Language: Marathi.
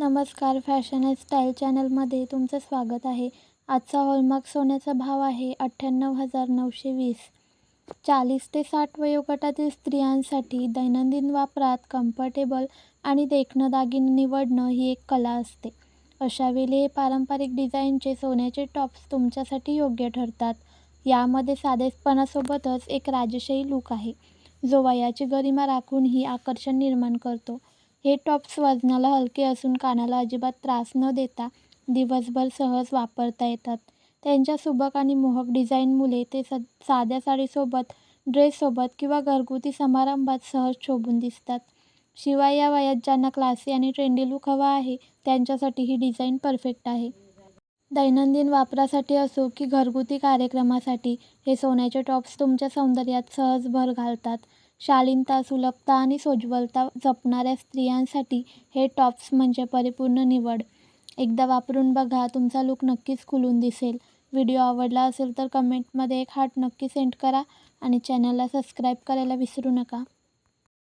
नमस्कार फॅशन अँड स्टाईल चॅनलमध्ये तुमचं स्वागत आहे. आजचा हॉलमार्क सोन्याचा भाव आहे अठ्ठ्याण्णव हजार नऊशे वीस. चाळीस ते साठ वयोगटातील स्त्रियांसाठी दैनंदिन वापरात कम्फर्टेबल आणि देखणं दागिने निवडणं ही एक कला असते. अशावेळी हे पारंपरिक डिझाईनचे सोन्याचे टॉप्स तुमच्यासाठी योग्य ठरतात. यामध्ये साधेपणासोबतच एक राजशाही लूक आहे. जो वयाची गरिमा राखूनही आकर्षण निर्माण करतो. हे टॉप्स वजनाला हलके असून कानाला अजिबात त्रास न देता दिवसभर सहज वापरता येतात. त्यांच्या सुबक आणि मोहक डिझाईनमुळे ते स साध्या साडीसोबत ड्रेससोबत किंवा घरगुती समारंभात सहज शोभून दिसतात. शिवाय या वयात ज्यांना क्लासी आणि ट्रेंडी लूक हवा आहे त्यांच्यासाठी ही डिझाईन परफेक्ट आहे. दैनंदिन वापरासाठी असो की घरगुती कार्यक्रमासाठी हे सोन्याचे टॉप्स तुमच्या सौंदर्यात सहज भर घालतात. शालीनता सुलभता आणि सोज्वलता जपणाऱ्या स्त्रियांसाठी हे टॉप्स म्हणजे परिपूर्ण निवड. एकदा वापरून बघा तुमचा लूक नक्कीच खुलून दिसेल. व्हिडिओ आवडला असेल तर कमेंटमध्ये एक हार्ट नक्की सेंड करा आणि चॅनलला सबस्क्राईब करायला विसरू नका.